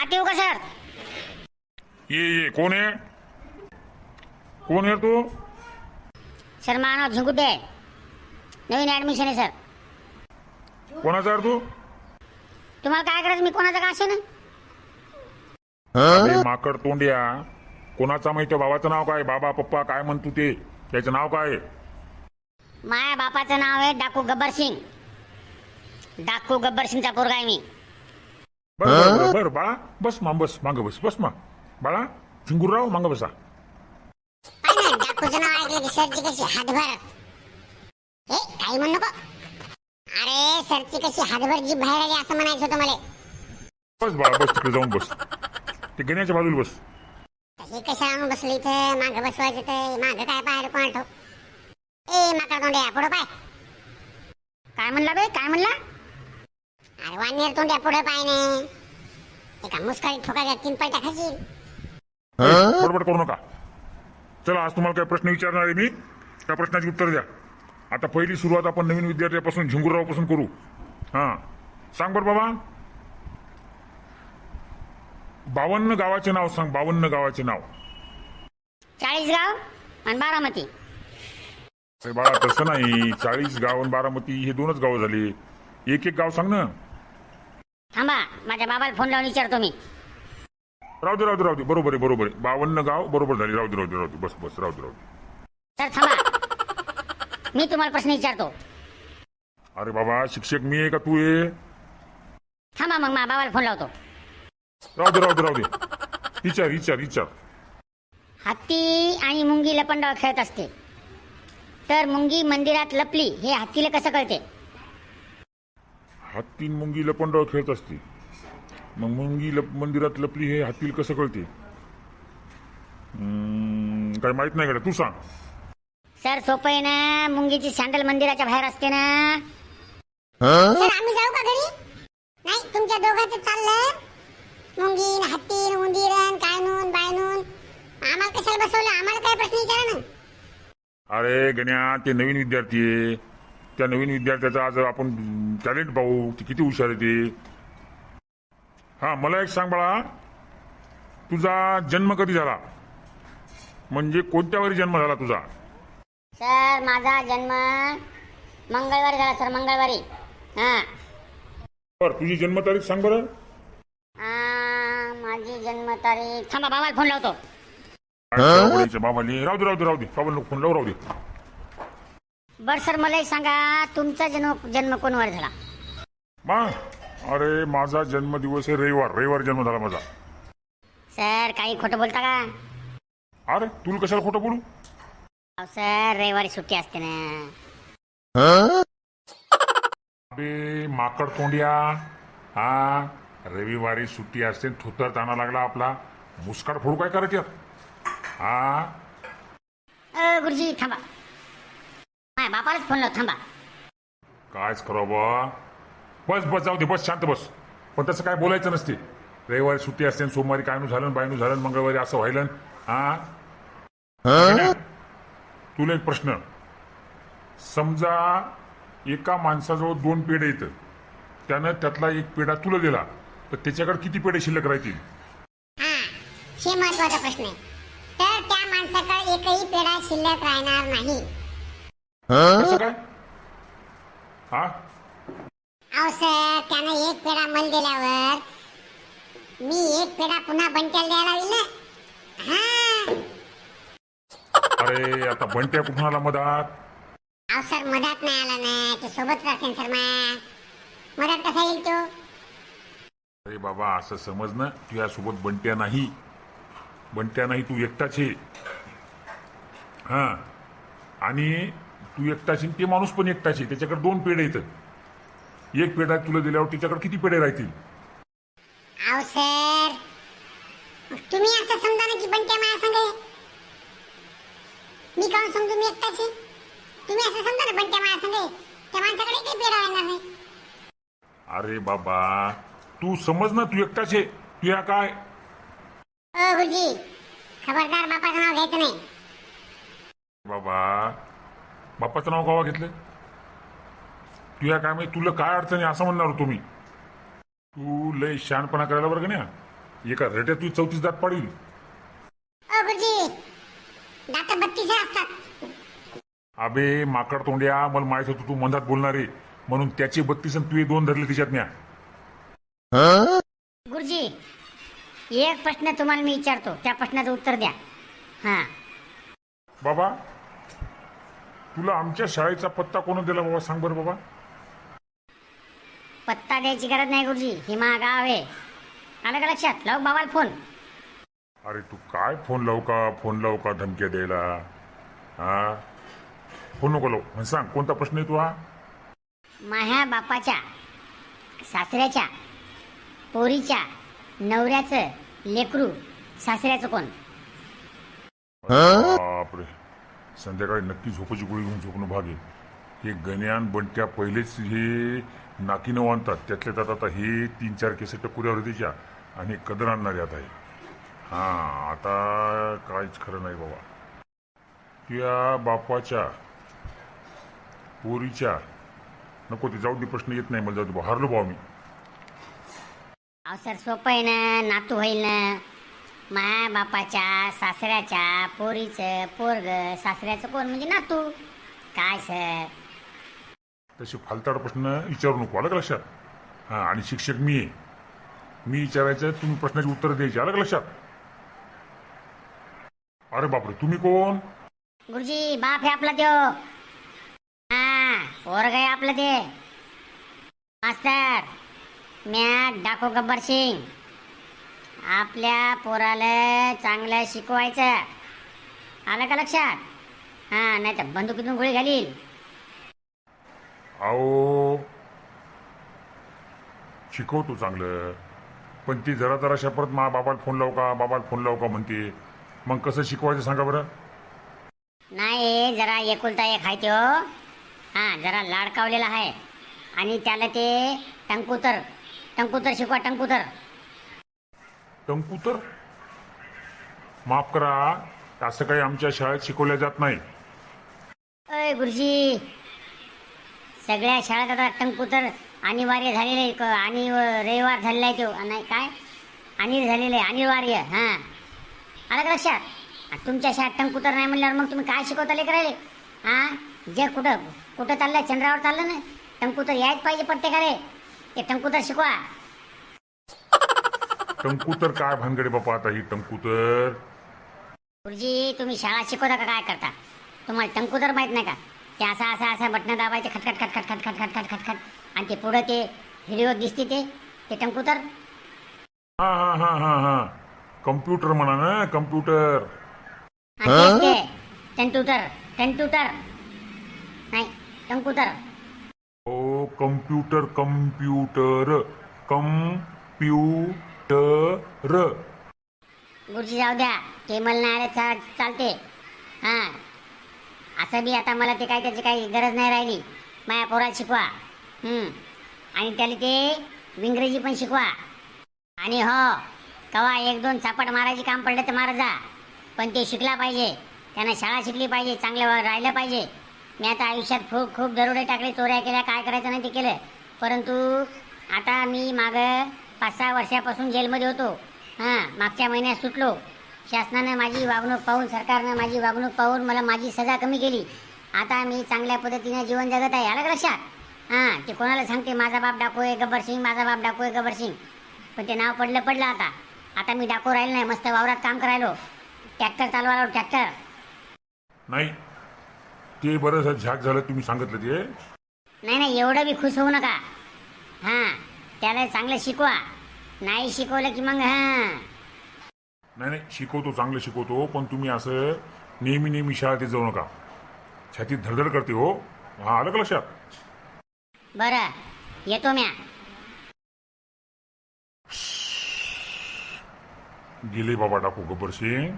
आत येऊ का सर? ये ये कोण आहे? कोण आहे तू? सर माझं नाव झिंकुटे आहे. नवीन ॲडमिशन आहे सर. कोणाचा आहे तू? तुम्हाला काय करायचं? मी कोणाचं का असे ना अरे माकड तोंड्या. कोणाचा माहिती बाबाचं नाव काय? बाबा पप्पा काय म्हणतो ते? त्याचं नाव काय आहे? माझ्या बापाचं नाव आहे डाकू गब्बर सिंग. डाकू गब्बर सिंगचा पोरगा आहे मी. बर बर, बर बर बाळा बस मा बस मांग बस बस मा बाळा चिंगूरराव मांग बसा हातभर हे काही म्हणू नको अरे सरची कशी हातभर जी बाहेर आली असं म्हणायचं होतं मला बस बाळा बस तिकडे जाऊन बस. ते गण्याच्या बाजूला बस. हे कशा आणून बसलं इथं मागं बसवायचं तर मागं काय पाहायला कोण ठेव ए माका तोंड्या पुढं पाय काय म्हणला बे काय म्हणला? अरे वानेर तोंड्या पुढं पाय ने एका मुस्काळी ठोकायच्या तीन पलट्या खाशील बडबड करू नका चला आज तुम्हाला काय प्रश्न विचारणार आहे मी त्या प्रश्नाची उत्तर द्या आता पहिली सुरुवात आपण नवीन विद्यार्थ्यापासून झिंगूररावपासून करू हा सांग बरं बाबा बावन्न गावाचे नाव सांग बावन्न गावाचे नाव चाळीस गाव आणि बारामती अरे बाळा तसं नाही चाळीस गाव आणि बारामती हे दोनच गाव झाले एक एक गाव सांग ना थांबा माझ्या बाबाला फोन लावून विचारतो मी राहू दे राहू दे राहू दे. बरोबर आहे बरोबर आहे. बावन्न गाव बरोबर झाले. राहू दे राहू दे राहू दे. बस बस राहू दे राहू दे. तर थांबा. मी तुम्हाला प्रश्न विचारतो. अरे बाबा शिक्षक मी आहे का तू आहे? थांबा मग माझ्या बाबाला फोन लावतो. राहू दे राहू दे राहू दे. विचार विचार विचार. हत्ती आणि मुंगी लपंडाव खेळत असते. तर मुंगी मंदिरात लपली हे हत्तीला कसं कळते? हत्तीन मुंगी लपंडाव खेळत असते. मग मुंगी लप मंदिरात लपली हे हत्तीला कसं कळते? काय माहीत नाही का तू सांग. सर सोपं आहे ना? मुंगीची सँडल मंदिराच्या बाहेर असते ना? सर आम्ही जाऊ का घरी? नाही तुमच्या दोघांचं चाललंय? मुंगीन हत्तीन उंदीरन कायनून बायनून. आम्हाला कशाला बसवलं? आम्हाला काय प्रश्न विचारा ना. अरे गण्या ते नवीन विद्यार्थी आहे. त्या नवीन विद्यार्थ्याचा आज आपण टॅलेंट पाहू. ते किती हुशार आहे ते. हा मला एक सांग बाळा. तुझा जन्म कधी झाला? म्हणजे कोणत्या वारी जन्म झाला तुझा? सर माझा जन्म मंगळवारी झाला सर मंगळवारी. हा. बर तुझी जन्मतारीख सांग बरं. आ, माझी जन्मतारीख थांबा बाबाला फोन लावतो. बाबाले. राहू दे राहू दे राहू दे. बाबाला फोन लावू राहू दे. बर सर मला एक सांगा तुमचा जन्म जन्म कोणवर झाला? मा अरे माझा जन्मदिवस आहे रविवार रविवार जन्म झाला माझा. सर काही खोटं बोलता का? अरे तुला कशाला खोटं बोलू? अहो सर रविवारी सुट्टी असते ना. अबे माकड तोंडिया. हा रविवारी सुट्टी असते थुतर ताना लागला आपला. मुस्काट फोडू काय करायचे हा? अ, गुरुजी थांबा. माझ्या बापालाच फोन लाव थांबा. कायच करावं बा बस बस जाऊ दे बस शांत बस. पण तसं काय बोलायचं नसते. रविवारी सुट्टी असते आणि सोमवारी कायनू झालं बायनू झालं मंगळवारी असं व्हायलं. हा? तुला एक प्रश्न. समजा एका माणसाजवळ दोन पेढे येतं. त्यानं त्यातला एक पेढा तुला दिला तर त्याच्याकडे किती पेढे शिल्लक राहतील? हा हे महत्त्वाचा प्रश्न आहे. तर त्या माणसाकडे एकही पेढा शिल्लक राहणार नाही. कसं काय हा? अहो सर त्यानं एक पेढा मला दिल्यावर मी एक पेढा पुन्हा बंट्याला द्यायला होईल ना? हा. अरे आता बंट्या कुठून आला मधात? अहो सर मधात नाही आला ना तो सोबतच असेल सर मा. मधात कसा येईल तो? अरे बाबा असं समज ना तुझ्यासोबत बंट्या नाही. बंट्या नाही तू एकटाच आहे. हा. आणि तू एकटाच आहे, ते माणूस पण एकटाच आहे. त्याच्याकडे दोन पेढे येतं एक पेढा तुला दिल्यावर त्याच्याकडे किती पेढे राहतील? सर तुम्ही असं समजा ना की बंट्या माया संग आहे. मी काऊन समजू मी एकटाच आहे? तुम्ही असं समजा ना बंट्या माया संग आहे. त्या माणसाकडे काही पेढा राहणार नाही. अरे बाबा तू समज ना तू एकटाच आहे. तुया काय? ओ गुरुजी खबरदार बापाचं नाव घ्यायचं नाही. बाबा बापाचं नाव गावा घेतलं तुया काय माहिती तुला काय अडचण असं म्हणणार होतो मी तू लय शहाणपणा करायला बरं का नाही एका रट्यात तू चौतीस दात पाडील अबे माकड तोंड्या मला माहीत होतं तू मधात बोलणार. आहे म्हणून त्याचे बत्तीस आणि तू दोन धरले तिच्यात म्या गुरुजी एक प्रश्न तुम्हाला मी विचारतो. त्या प्रश्नाचं उत्तर द्या. हा. बाबा तुला आमच्या शाळेचा पत्ता कोण दिला बाबा? सांग बरं बाबा. पत्ता द्यायची गरज नाही गुरुजी. ही मा गाव आहे. आलं का लक्षात? लाव बाबाला फोन. अरे तू काय फोन लावू का? फोन लावू का धमक्या द्यायला? हा? फोन नको लावू. म्हण सांग कोणता प्रश्न आहे तू हा? माझ्या बापाच्या सासऱ्याच्या पोरीच्या नवऱ्याचं लेकरू सासऱ्याचं कोण? बापरे. संध्याकाळी नक्की झोपाची गोळी घेऊन झोपणं भाग आहे हे गण्यान बंट्या पहिलेच हे नाकीनं आणतात त्यातल्या त्यात आता हे तीन चार केस टकुऱ्यावर तिच्या आणि कदर आणणारे आता हे. हा आता काहीच खरं नाही बाबा. तुझ्या बापाच्या पोरीच्या नको ते जाऊ दे प्रश्न येत नाही मला जाऊ दे भाऊ. हारलो भाऊ मी. अहो सर सोपं आहे ना नातू होईल ना. माया बापाच्या सासऱ्याच्या पोरीचं पोरग सासऱ्याचं कोण? म्हणजे नातू. काय सर? तसे फालताड प्रश्न विचारू नको आलं का लक्षात? हां आणि शिक्षक मी आहे. मी विचारायचं तुम्ही प्रश्नाची उत्तर द्यायची आलं का लक्षात? अरे बापरे तुम्ही कोण? गुरुजी बाप आहे आपला त्यो. हा पोरग आहे आपलं ते. मास्तर म्या डाको गब्बर सिंग. आपल्या पोराला चांगलं शिकवायचं. आलं का लक्षात? हा नाही तर बंदुकीतून गोळी घालील. अहो शिकवतो चांगलं. पण ती जरा जरा परत मा बाबाला फोन लावू का? बाबाला फोन लावू का म्हणते. मग कसं शिकवायचं सांगा बरं? नाही जरा एकुलता एक आहे त्यो. हा जरा लाडकावलेला आहे. आणि त्याला ते टंकुतर. टंकुतर शिकवा टंकुतर. टंकू तर माफ करा असं काही आमच्या शाळेत शिकवल्या जात नाही. अय गुरुजी. सगळ्या शाळेत आता टंकुतर अनिवार्य झालेले आहे. क- आणि रविवार झालेला आहे तो. नाही काय? अनिल झालेलं आहे अनिवार्य. हां. आलं का लक्षात? तुमच्या शाळेत टंकुतर नाही म्हणल्यावर मग तुम्ही काय शिकवता लेकराले हां? जे कुठं कुठं चाललंय चंद्रावर चाललं ना टंकूतर यायच पाहिजे प्रत्येकाले. ते टंकुतर शिकवा. टंकू तर काय भानगडे बापा आता ही टंकू तर गुरुजी तुम्ही शाळा शिकवता का काय करता? तुम्हाला टंकुतर माहीत नाही का? ते असं असं असं बटणं दाबायचे खटखट खटखट खटखट खटखट खटखट आणि ते पुढं ते व्हिडिओ दिसते ते ते टंकुतर. हा हा हा हा हा. कम्प्युटर म्हणा ना कम्प्युटर. आणि तेच ते. टंटुटर टंटुटर नाही टंकुतर. ओ कम्प्युटर कम्प्युटर. कम्प्युटर. गुरुजी जाऊ द्या केमल नाही आले चा चालते. हां. असं बी आता मला ते काय त्याची काही गरज नाही राहिली. माया पोराला शिकवा. हं. आणि त्याला ते इंग्रजी पण शिकवा. आणि हो कवा एक दोन चापट मारायचे काम पडलं तर मारा जा. पण ते शिकला पाहिजे. त्यानं शाळा शिकली पाहिजे चांगलं वा- राहिलं पाहिजे. मी आता आयुष्यात खूप खूप दरोडे टाकले चोऱ्या केल्या काय करायचं नाही ते केलं. परंतु आता मी मागं पाच सहा वर्षापासून जेलमध्ये होतो. हां मागच्या महिन्यात सुटलो. शासनानं माझी वागणूक पाहून सरकारनं माझी वागणूक पाहून मला माझी सजा कमी केली. आता मी चांगल्या पद्धतीने जीवन जगत आहे. आलं का लक्षात? हां ते कोणाला सांगते? माझा बाप डाकू आहे गब्बर सिंग. माझा बाप डाकू आहे गब्बर सिंग. पण ते नाव पडलं पडलं आता. आता मी डाकू राहिलो नाही मस्त वावरात काम करायलो. ट्रॅक्टर चालवायला ट्रॅक्टर. नाही ते बरं झाक झालं तुम्ही सांगितलं ते. नाही नाही एवढं बी खुश होऊ नका. हां त्याला चांगलं शिकवा. नाही शिकवलं की मग हां. नाही नाही शिकवतो चांगलं शिकवतो पण तुम्ही असं नेहमी नेहमी शाळेत जाऊ नका. छातीत धडधड करते हो. हा आलं का लक्षात? बरं येतो म्या. गेले बाबा टाकू गब्बर सिंग.